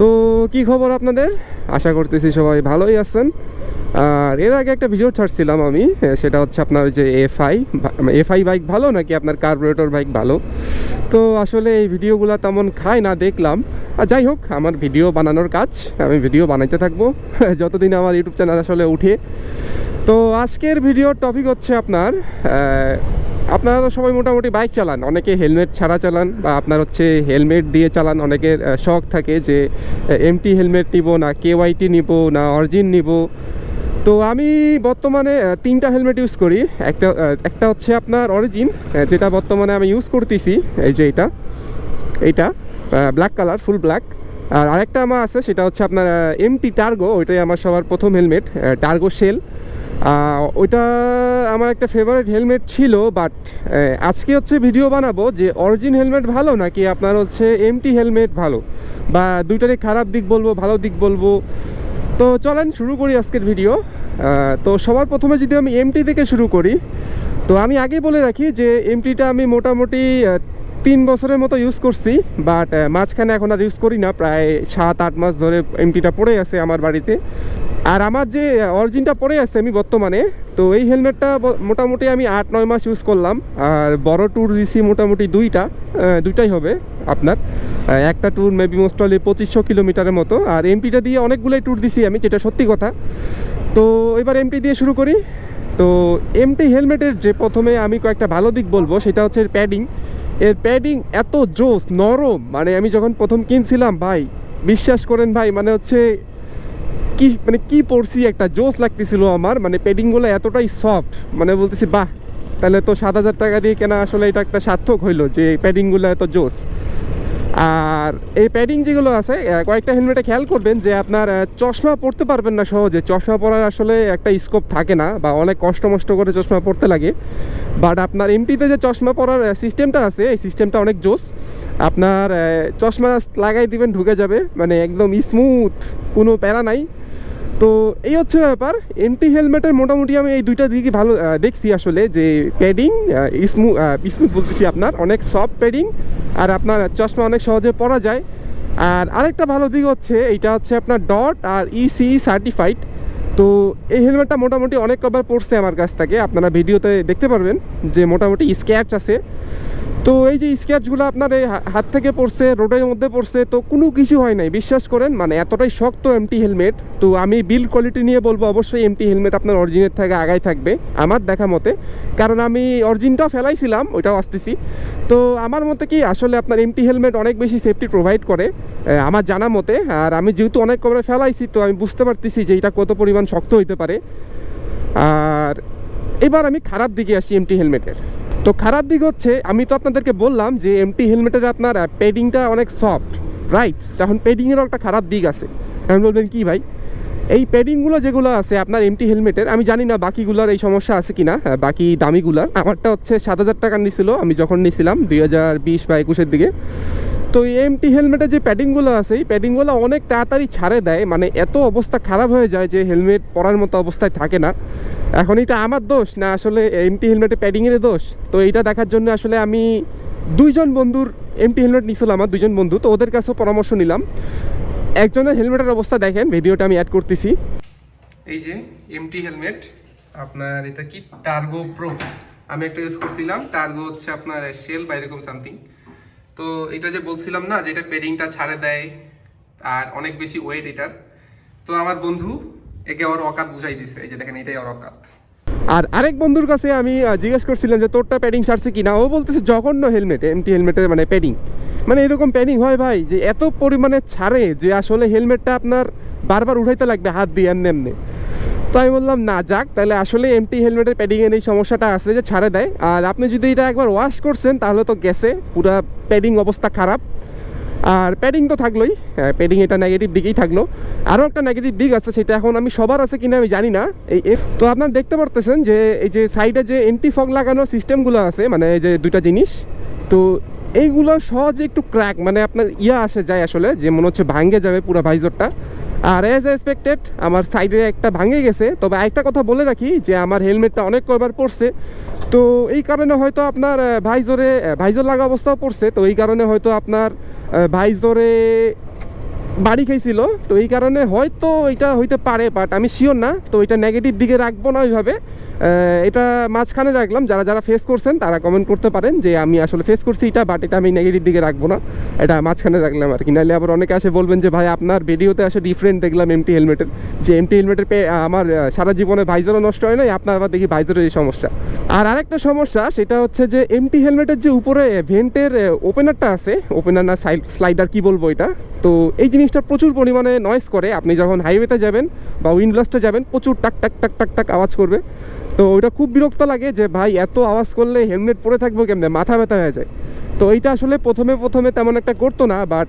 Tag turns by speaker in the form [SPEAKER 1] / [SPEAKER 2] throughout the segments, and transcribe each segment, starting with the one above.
[SPEAKER 1] তো কি খবর আপনাদের? আশা করতেছি সবাই ভালোই আছেন। আর এর আগে একটা ভিডিও ছাড়ছিলাম আমি, সেটা হচ্ছে আপনার যে এফআই এফআই বাইক ভালো নাকি আপনার কার্বোরেটর বাইক ভালো? তো আসলে এই ভিডিওগুলো তেমন খায় না, দেখলাম। যাই হোক, আমার ভিডিও বানানোর কাজ, আমি ভিডিও বানাইতে থাকব। যতদিন আমার ইউটিউব চ্যানেল আসলে উঠে। তো আজকের ভিডিওর টপিক হচ্ছে আপনার আপনারা তো সবাই মোটামুটি বাইক চালান, অনেকে হেলমেট ছাড়া চালান বা আপনার হচ্ছে হেলমেট দিয়ে চালান, অনেকের শখ থাকে যে এমটি হেলমেট নিব না কেওয়াইটি নিব না, অরিজিন নিব। তো আমি বর্তমানে তিনটা হেলমেট ইউজ করি। একটা একটা হচ্ছে আপনার অরিজিন যেটা বর্তমানে আমি ইউজ করতেছি, এই যে এটা, এইটা। ব্ল্যাক কালার ফুল ব্ল্যাক আর আরেকটা আমার আছে, সেটা হচ্ছে আপনার এমটি টার্গো ওইটাই আমার সবার প্রথম হেলমেট টার্গো সেল ওইটা আমার একটা ফেভারিট হেলমেট ছিল বাট আজকে হচ্ছে ভিডিও বানাবো যে অরিজিন হেলমেট ভালো নাকি আপনার হচ্ছে এমটি হেলমেট ভালো? বা দুইটারই খারাপ দিক বলব, ভালো দিক বলব? তো চলেন, শুরু করি আজকের ভিডিও তো সবার প্রথমে যদি আমি এমটি থেকে শুরু করি, তো আমি আগে বলে রাখি যে এমটিটা আমি মোটামুটি তিন বছরের মতো ইউজ করছি বাট মাঝখানে এখন আর ইউজ করি না, প্রায় সাত, আট মাস ধরে এমটিটা পড়ে আছে আমার বাড়িতে। আর আমার যে অরিজিনটা পড়ে আছে আমি বর্তমানে, তো এই হেলমেটটা মোটামুটি আমি আট, নয় মাস ইউজ করলাম। আর বড় ট্যুর দিছি মোটামুটি দুইটা দুইটাই হবে আপনার। একটা ট্যুর মেবি মোস্ট অলি পঁচিশশো কিলোমিটারের মতো। আর এমপিটা দিয়ে অনেকগুলোই ট্যুর দিছি আমি, যেটা সত্যি কথা। তো এবার এমপি দিয়ে শুরু করি। তো এমটি হেলমেটের যে প্রথমে আমি কয়েকটা ভালো দিক বলব, সেটা হচ্ছে প্যাডিং এর প্যাডিং এত জোস, নরম। মানে আমি যখন প্রথম কিনছিলাম, ভাই, বিশ্বাস করেন ভাই মানে হচ্ছে কি মানে কি পড়ছি একটা জোস লাগতেছিল আমার। মানে প্যাডিংগুলো এতটাই সফট মানে বলতেছি, বাহ, তাহলে তো সাত হাজার টাকা দিয়ে কেনা আসলে এটা একটা সার্থক হইল যে প্যাডিংগুলো এত জোস। আর এই প্যাডিং যেগুলো আছে কয়েকটা হেলমেটে খেয়াল করবেন যে আপনার চশমা পরতে পারবেন না সহজে। চশমা পরার আসলে একটা স্কোপ থাকে না বা অনেক কষ্ট মষ্ট করে চশমা পরতে লাগে। বাট আপনার এমটিতে যে চশমা পরার সিস্টেমটা আছে, এই সিস্টেমটা অনেক জোস। আপনার চশমা লাগাই দিবেন, ঢুকে যাবে। মানে একদম স্মুথ কোনো প্যারা নাই। তো এই হচ্ছে ব্যাপার। এমটি হেলমেটের মোটামুটি আমি এই দুইটা দিকই ভালো দেখছি আসলে যে প্যাডিং স্মুথ স্মুথ বলতেছি আপনার, অনেক সফট প্যাডিং আর আপনার চশমা অনেক সহজে পরা যায়। আর আরেকটা ভালো দিক হচ্ছে, এইটা হচ্ছে আপনার ডট আর E ইসি সার্টিফাইড তো এই হেলমেটটা মোটামুটি অনেক কবার পড়ছে আমার কাছ থেকে। আপনারা ভিডিওতে দেখতে পারবেন যে মোটামুটি স্ক্যাচ আছে। তো এই যে স্কেচগুলো আপনার এই হাত থেকে পড়ছে, রোডের মধ্যে পড়ছে, তো কোনো কিছু হয় নাই, বিশ্বাস করেন? মানে এতটাই শক্ত এমটি হেলমেট তো আমি বিল কোয়ালিটি নিয়ে বলব, অবশ্যই এমটি হেলমেট আপনার অরিজিনের থেকে আগাই থাকবে, আমার দেখা মতে। কারণ আমি অরিজিনটাও ফেলাইছিলাম, ওইটাও আসতেছি। তো আমার মতে কি, আসলে আপনার এমটি হেলমেট অনেক বেশি সেফটি প্রোভাইড করে আমার জানা মতে। আর আমি যেহেতু অনেক কবে ফেলাইছি, তো আমি বুঝতে পারতেছি যে এটা কত পরিমাণ শক্ত হইতে পারে। আর এবার আমি খারাপ দিকে আসি এমটি হেলমেটের তো খারাপ দিক হচ্ছে, আমি তো আপনাদেরকে বললাম যে এমটি হেলমেটের আপনার পেডিংটা অনেক সফট রাইট তখন পেডিংয়েরও একটা খারাপ দিক আছে। এখন বলবেন কি ভাই? এই পেডিংগুলো যেগুলো আছে, আপনার এমটি হেলমেটের আমি জানি না বাকিগুলোর এই সমস্যা আছে কি না বাকি দামিগুলার। আমারটা হচ্ছে সাত হাজার টাকা নিছিল, আমি যখন নিয়েছিলাম দুই হাজার বিশ বা একুশের দিকে। তো এই এমটি হেলমেটের যে প্যাডিংগুলো আছে, এই প্যাডিংগুলো অনেক তাড়াতাড়ি ছাড়ে দেয় মানে এত অবস্থা খারাপ হয়ে যায় যে হেলমেট পরার মতো অবস্থায় থাকে না। এখন এটা আমার দোষ না আসলে এমটি হেলমেটের প্যাডিংয়ের দোষ? তো এইটা দেখার জন্য আসলে আমি দুইজন বন্ধুর এমটি হেলমেট নিছিল আমার দুজন বন্ধু, তো ওদের কাছেও পরামর্শ নিলাম। একজনের হেলমেটের অবস্থা দেখেন, ভিডিওটা আমি অ্যাড করতেছি। এই যে এমটি হেলমেট আপনার এটা কি টার্গো প্রো আমি একটা ইউজ করছিলাম টার্গো হচ্ছে আপনার শেল বা এরকম সামথিং তো এটা যে বলছিলাম না, যে এটা পেডিংটা ছাড়ে দেয়, আর অনেক বেশি ওয়েট এটার। তো আমার বন্ধু একে ওর অকাত বুঝাই দিছে, এই যে দেখেন এটাই ওর অকাত আর আরেক বন্ধুর কাছে আমি জিজ্ঞেস করছিলাম যে, তোরটা প্যাডিং ছাড়ছে কিনা? ও বলতেছে, জঘন্য হেলমেট এমটি হেলমেটের মানে প্যাডিং মানে এরকম প্যাডিং হয় ভাই, যে এত পরিমাণে ছাড়ে যে আসলে হেলমেটটা আপনার বারবার উঠাইতে লাগবে হাত দিয়ে এমনি এমনি। তো আমি বললাম, না, যাক, তাহলে আসলে এমটি হেলমেটের প্যাডিংয়ের এই সমস্যাটা আছে যে ছাড়ে দেয়। আর আপনি যদি এটা একবার ওয়াশ করছেন, তাহলে তো গেছে, পুরা প্যাডিং অবস্থা খারাপ। আর প্যাডিং তো থাকলোই প্যাডিং এটা নেগেটিভ দিকেই থাকল। আরও একটা নেগেটিভ দিক আছে, সেটা এখন আমি সবার আছে কিনা আমি জানি না, এই তো আপনারা দেখতে পারতেছেন যে, এই যে সাইডে যে এন্টি ফগ লাগানোর সিস্টেমগুলো আছে মানে এই যে দুইটা জিনিস, তো এইগুলো সহজে একটু ক্র্যাক মানে আপনার ইয়া আসে যায় আসলে, যে মনে হচ্ছে ভাঙ্গে যাবে পুরো ভাইজরটা আর এজ এক্সপেক্টেড আমার সাইডে একটা ভাঙে গেছে। তবে একটা কথা বলে রাখি যে, আমার হেলমেটটা অনেক কয়বার পড়ছে। তো এই কারণে হয়তো আপনার ভাইজোরে ভাইজোর লাগা অবস্থাও পড়ছে। তো এই কারণে হয়তো আপনার ভাইজরে বাড়ি খাইছিল তো এই কারণে হয়তো এটা হইতে পারে বাট আমি শিওর না। তো এটা নেগেটিভ দিকে রাখব না ওইভাবে। এটা মাঝখানে রাখলাম। যারা যারা ফেস করছেন, তারা কমেন্ট করতে পারেন যে আমি আসলে ফেস করছি এটা বাট এটা আমি নেগেটিভ দিকে রাখব না। এটা মাঝখানে রাখলাম আর কি। নাহলে আবার অনেকে আসে বলবেন যে, ভাই, আপনার ভিডিওতে আসে ডিফারেন্ট দেখলাম এমটি হেলমেটের যে এমটি হেলমেটের আমার সারা জীবনে ভাইজারও নষ্ট হয় নাই, আপনার আবার দেখি ভাইজারের এই সমস্যা। আর আরেকটা সমস্যা, সেটা হচ্ছে যে এমটি হেলমেটের যে উপরে ভেন্টের ওপেনারটা আছে ওপেনার না সাইড স্লাইডার কি বলব এটা? তো এই জিনিসটা প্রচুর পরিমাণে নয়েজ করে। আপনি যখন হাইওয়েতে যাবেন বা উইন্ডব্লাস্টে যাবেন, প্রচুর টাক টাক টাক টাক টাক আওয়াজ করবে। তো ওইটা খুব বিরক্ত লাগে যে, ভাই, এত আওয়াজ করলে হেলমেট পরে থাকব কেমনে? মাথা ব্যথা হয়ে যায়। তো এইটা আসলে প্রথমে প্রথমে তেমন একটা করতো না বাট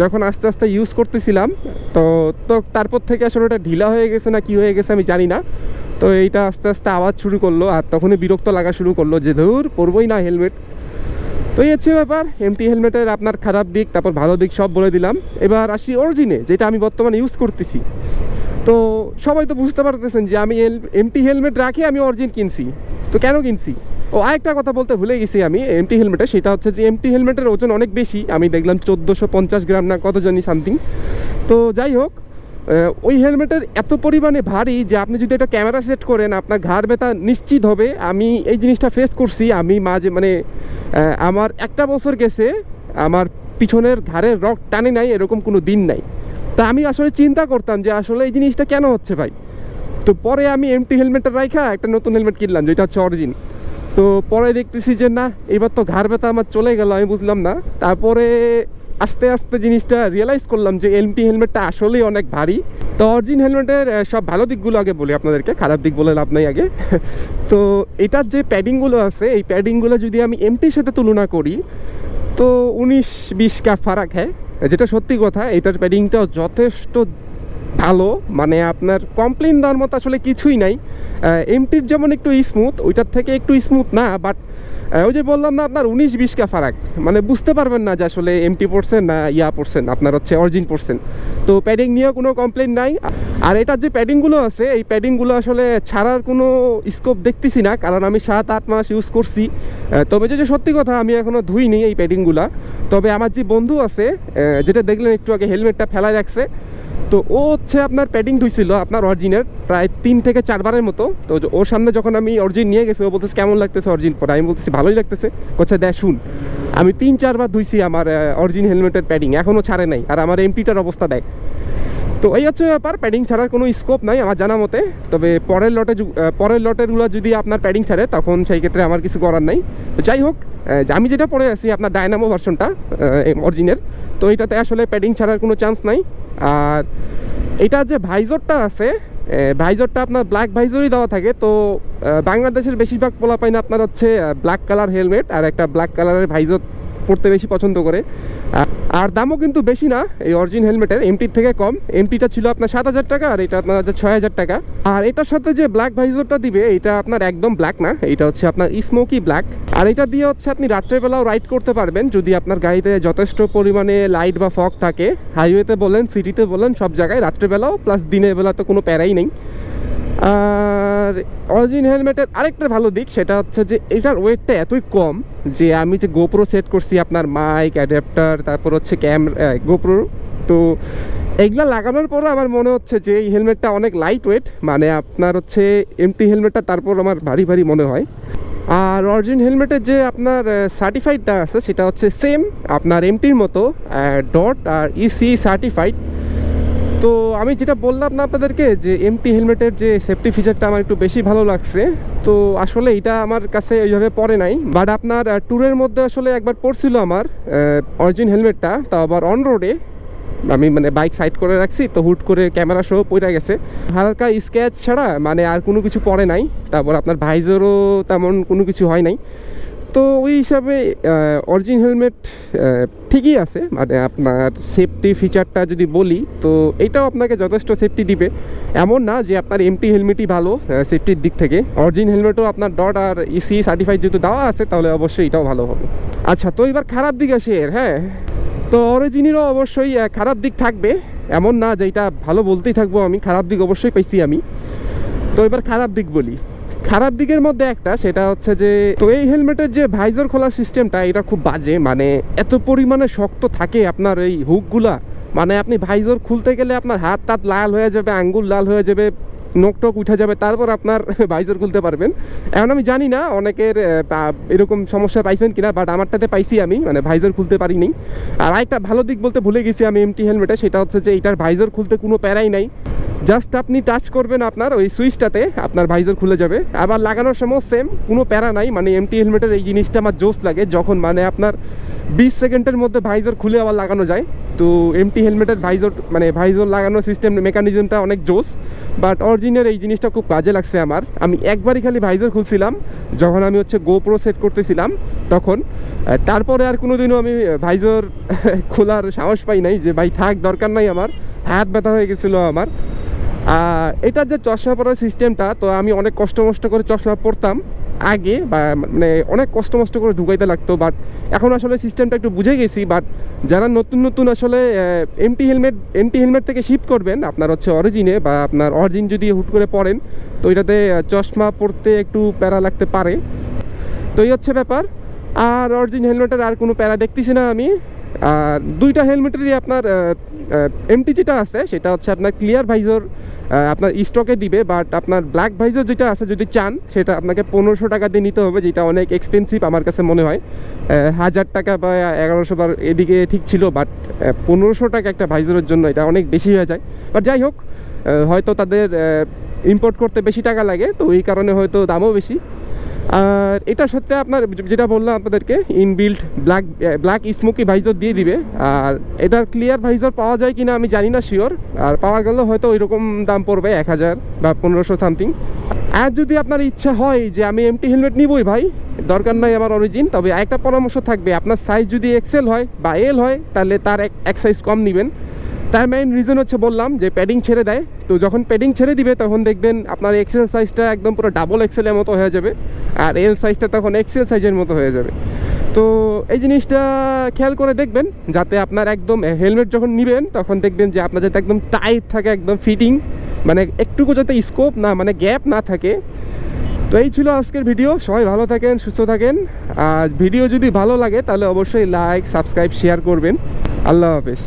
[SPEAKER 1] যখন আস্তে আস্তে ইউজ করতেছিলাম, তো তো তারপর থেকে আসলে ওটা ঢিলা হয়ে গেছে না কি হয়ে গেছে আমি জানি না। তো এইটা আস্তে আস্তে আওয়াজ শুরু করল আর তখনই বিরক্ত লাগা শুরু করল যে, ধুর, পরবই না হেলমেট তো এই হচ্ছে ব্যাপার এমটি হেলমেটের আপনার খারাপ দিক, তারপর ভালো দিক সব বলে দিলাম। এবার আসি অরিজিনে যেটা আমি বর্তমানে ইউজ করতেছি। তো সবাই তো বুঝতে পারতেছেন যে আমি এমটি হেলমেট রাখে আমি অরিজিন কিনছি। তো কেন কিনছি? ও আরেকটা কথা বলতে ভুলে গেছি আমি এমটি হেলমেটে সেটা হচ্ছে যে এমটি হেলমেটের ওজন অনেক বেশি। আমি দেখলাম চোদ্দোশো পঞ্চাশ গ্রাম না কত জানি সামথিং তো যাই হোক ওই হেলমেটের এত পরিমাণে ভারী যে আপনি যদি একটা ক্যামেরা সেট করেন, আপনার ঘাড় ব্যথা নিশ্চিত হবে। আমি এই জিনিসটা ফেস করছি। আমি মাঝে মানে আমার একটা বছর গেছে, আমার পিছনের ঘাড়ের রক টানে নাই, এরকম কোনো দিন নাই। তা আমি আসলে চিন্তা করতাম যে আসলে এই জিনিসটা কেন হচ্ছে ভাই? তো পরে আমি এমটি হেলমেটটা রাইখা একটা নতুন হেলমেট কিনলাম, যেটা হচ্ছে অরিজিন তো পরে দেখতেছি যে না, এবার তো ঘাড় ব্যথা আমার চলে গেল, আমি বুঝলাম না। তারপরে আস্তে আস্তে জিনিসটা রিয়েলাইজ করলাম যে এলপি হেলমেটটা আসলেই অনেক ভারী। তো অরিজিন হেলমেটের সব ভালো দিকগুলো আগে বলি আপনাদেরকে, খারাপ দিক বলে লাভ নাই আগে। তো এটার যে প্যাডিংগুলো আছে, এই প্যাডিংগুলো যদি আমি এমটির সাথে তুলনা করি, তো উনিশ বিশ কা ফারাক হ্যাঁ। যেটা সত্যি কথা, এটার প্যাডিংটা যথেষ্ট ভালো মানে আপনার কমপ্লেন দেওয়ার মতো আসলে কিছুই নাই। এমটির যেমন একটু স্মুথ ওইটার থেকে একটু স্মুথ না বাট ওই যে বললাম না আপনার উনিশ বিশ কা ফারাক মানে বুঝতে পারবেন না যে আসলে এমটি পড়ছেন না ইয়া পড়ছেন, আপনার হচ্ছে অরিজিন পড়ছেন। তো প্যাডিং নিয়েও কোনো কমপ্লেন নাই। আর এটার যে প্যাডিংগুলো আছে, এই প্যাডিংগুলো আসলে ছাড়ার কোনো স্কোপ দেখতেছি না, কারণ আমি সাত, আট মাস ইউজ করছি। তবে যে সত্যি কথা, আমি এখনও ধুইনি এই প্যাডিংগুলা তবে আমার যে বন্ধু আছে যেটা দেখলেন একটু আগে হেলমেটটা ফেলায় রাখছে তো ও হচ্ছে আপনার প্যাডিং ধুইছিল আপনার অরিজিনের প্রায় তিন থেকে চারবারের মতো। তো ওর সামনে যখন আমি অরিজিন নিয়ে গেছি, ও বলতেছে, কেমন লাগতেছে অরিজিন পরে? আমি বলতেছি, ভালোই লাগতেছে। কোথায় দেয় শুন, আমি তিন, চারবার ধুইছি আমার অরিজিন হেলমেটের প্যাডিং এখনও ছাড়ে নাই, আর আমার এমপিটার অবস্থা দেখ। তো এই হচ্ছে ব্যাপার প্যাডিং ছাড়ার কোনো স্কোপ নাই আমার জানা মতে। তবে পরের লটে পরের লটেরগুলো যদি আপনার প্যাডিং ছাড়ে, তখন সেই ক্ষেত্রে আমার কিছু করার নাই। তো যাই হোক আমি যেটা পরে আছি, আপনার ডায়নামো ভার্সনটা অরিজিনের তো এটাতে আসলে প্যাডিং ছাড়ার কোনো চান্স নাই। আর এটা যে ভাইজরটা আছে ভাইজোরটা আপনার ব্ল্যাক ভাইজরই দেওয়া থাকে। তো বাংলাদেশের বেশিরভাগ পোলা পাইন আপনার হচ্ছে ব্ল্যাক কালার হেলমেট আর একটা ব্ল্যাক কালারের ভাইজর পড়তে বেশি পছন্দ করে। আর দামও কিন্তু বেশি না, এই অরিজিন হেলমেটের এমটির থেকে কম। এমটিটা ছিল আপনার সাত হাজার টাকা, আর এটা আপনার হচ্ছে ছয় হাজার টাকা। আর এটার সাথে যে ব্ল্যাক ভাইজরটা দিবে, এটা আপনার একদম ব্ল্যাক না, এটা হচ্ছে আপনার স্মোকি ব্ল্যাক আর এটা দিয়ে হচ্ছে আপনি রাত্রেবেলাও রাইড করতে পারবেন, যদি আপনার গাড়িতে যথেষ্ট পরিমাণে লাইট বা ফগ থাকে। হাইওয়েতে বলেন সিটিতে বলেন, সব জায়গায় রাত্রেবেলাও প্লাস দিনের বেলা তো কোনো প্যারাই নেই। আর অরিজিন হেলমেটের আরেকটা ভালো দিক, সেটা হচ্ছে যে এটার ওয়েটটা এতই কম যে আমি যে গোপ্রো সেট করছি আপনার মাইক অ্যাডাপ্টার তারপর হচ্ছে ক্যামেরা গোপ্রো তো এগুলা লাগানোর পরে আমার মনে হচ্ছে যে এই হেলমেটটা অনেক লাইট ওয়েট মানে আপনার হচ্ছে এমটি হেলমেটটা তারপর আমার ভারী ভারী মনে হয়। আর অরিজিন হেলমেটের যে আপনার সার্টিফাইডটা আছে, সেটা হচ্ছে সেম আপনার এমটির মতো ডট আর ইসি সার্টিফাইড তো আমি যেটা বললাম না আপনাদেরকে, যে এমটি হেলমেটের যে সেফটি ফিচারটা আমার একটু বেশি ভালো লাগছে, তো আসলে এটা আমার কাছে এইভাবে পড়ে নাই। বাট আপনার ট্যুরের মধ্যে আসলে একবার পড়ছিল আমার অরিজিন হেলমেটটা তা আবার অন রোডে আমি মানে বাইক সাইড করে রাখছি, তো হুট করে ক্যামেরা সহ পড়ে গেছে। হালকা স্ক্যাচ ছাড়া মানে আর কোনো কিছু পড়ে নাই, তারপর আপনার ভাইজেরও তেমন কোনো কিছু হয় নাই। তো ওই হিসাবে অরিজিন হেলমেট ঠিকই আছে। মানে আপনার সেফটি ফিচারটা যদি বলি, তো এটাও আপনাকে যথেষ্ট সেফটি দিবে। এমন না যে আপনার এমটি হেলমেটই ভালো সেফটির দিক থেকে। অরিজিন হেলমেটও আপনার ডট আর ইসি সার্টিফাইড যেহেতু দেওয়া আছে, তাহলে অবশ্যই এটাও ভালো হবে। আচ্ছা তো এবার খারাপ দিক আসে এর হ্যাঁ? তো অরিজিনেরও অবশ্যই খারাপ দিক থাকবে। এমন না যে এটা ভালো বলতেই থাকব আমি, খারাপ দিক অবশ্যই পাইছি আমি। তো এবার খারাপ দিক বলি। খারাপ দিকের মধ্যে একটা, সেটা হচ্ছে যে, তো এই হেলমেটের যে ভাইজার খোলা সিস্টেমটা, এটা খুব বাজে মানে এত পরিমাণে শক্ত থাকে আপনার এই হুকগুলা। মানে আপনি ভাইজর খুলতে গেলে আপনার হাত টাত লাল হয়ে যাবে, আঙ্গুল লাল হয়ে যাবে নোক টোক উঠে যাবে, তারপর আপনার ভাইজর খুলতে পারবেন। এখন আমি জানি না, অনেকের এরকম সমস্যা পাইছেন কিনা বাট আমারটাতে পাইছি আমি মানে ভাইজর খুলতে পারিনি। আর আরেকটা ভালো দিক বলতে ভুলে গেছি আমি এমটি হেলমেটে, সেটা হচ্ছে যে, এটার ভাইজর খুলতে কোনো প্যারাই নাই। জাস্ট আপনি টাচ করবেন আপনার ওই সুইচটাতে, আপনার ভাইজর খুলে যাবে। আবার লাগানোর সময় সেম কোনো প্যারা নাই মানে এমটি হেলমেটের এই জিনিসটা আমার জোস লাগে, যখন মানে আপনার বিশ সেকেন্ডের মধ্যে ভাইজর খুলে আবার লাগানো যায়। তো এমটি হেলমেটের ভাইজর মানে ভাইজর লাগানোর সিস্টেম মেকানিজমটা অনেক জোস বাট অরিজিনাল এই জিনিসটা খুব কাজে লাগছে আমার। আমি একবারই খালি ভাইজর খুলছিলাম, যখন আমি হচ্ছে গোপ্রো সেট করতেছিলাম তখন। তারপরে আর কোনোদিনও আমি ভাইজর খোলার সাহস পাই নাই যে, ভাই থাক, দরকার নাই আমার, হাত ব্যথা হয়ে গেছিল আমার। এটার যে চশমা পরার সিস্টেমটা তো আমি অনেক কষ্ট মষ্ট করে চশমা পরতাম আগে, বা মানে অনেক কষ্ট মষ্ট করে ঢুকাইতে লাগতো বাট এখন আসলে সিস্টেমটা একটু বুঝে গেছি বাট যারা নতুন নতুন আসলে এমটি হেলমেট এমটি হেলমেট থেকে শিফট করবেন, আপনার হচ্ছে অরিজিনে বা আপনার অরিজিন যদি হুট করে পড়েন তো এটাতে চশমা পরতে একটু প্যারা লাগতে পারে। তো এই হচ্ছে ব্যাপার। আর অরিজিন হেলমেটের আর কোনো প্যারা দেখতেছি না আমি। আর দুইটা হেলমেটেরই আপনার এমটি যেটা আছে, সেটা হচ্ছে আপনার ক্লিয়ার ভাইজর আপনার স্টকে দিবে বাট আপনার ব্ল্যাক ভাইজর যেটা আছে, যদি চান, সেটা আপনাকে পনেরোশো টাকা দিয়ে নিতে হবে, যেটা অনেক এক্সপেন্সিভ আমার কাছে মনে হয়। হাজার টাকা বা এগারোশো বার এদিকে ঠিক ছিল বাট পনেরোশো টাকা একটা ভাইজরের জন্য এটা অনেক বেশি হয়ে যায়। বাট যাই হোক হয়তো তাদের ইম্পোর্ট করতে বেশি টাকা লাগে, তো এই কারণে হয়তো দামও বেশি। আর এটার সাথে আপনার যেটা বললাম আপনাদেরকে inbuilt black black smoky visor দিয়ে দিবে। আর এটার ক্লিয়ার ভাইজর পাওয়া যায় কিনা আমি জানি না শিওর আর পাওয়া গেলে হয়তো ওই রকম দাম পড়বে এক হাজার বা পনেরোশো সামথিং আর যদি আপনার ইচ্ছা হয় যে আমি এমটি হেলমেট নিবই ভাই, দরকার নাই আমার অরিজিন তবে একটা পরামর্শ থাকবে। আপনার সাইজ যদি এক্সেল হয় বা এল হয়, তাহলে তার এক- এক সাইজ কম নেবেন। তার মেইন রিজন হচ্ছে বললাম যে প্যাডিং ছেড়ে দেয়। তো যখন প্যাডিং ছেড়ে দিবে, তখন দেখবেন আপনার এক্সেল সাইজটা একদম পুরো ডাবল এক্সেলের মতো হয়ে যাবে। আর এল সাইজটা তখন এক্সেল সাইজের মতো হয়ে যাবে। তো এই জিনিসটা খেয়াল করে দেখবেন, যাতে আপনার একদম হেলমেট যখন নেবেন, তখন দেখবেন যে আপনার যাতে একদম টাইট থাকে, একদম ফিটিং মানে একটুকু যাতে স্কোপ না মানে গ্যাপ না থাকে। তো এই ছিল আজকের ভিডিও সবাই ভালো থাকেন, সুস্থ থাকেন। আর ভিডিও যদি ভালো লাগে, তাহলে অবশ্যই লাইক সাবস্ক্রাইব শেয়ার করবেন। আল্লাহ হাফেজ।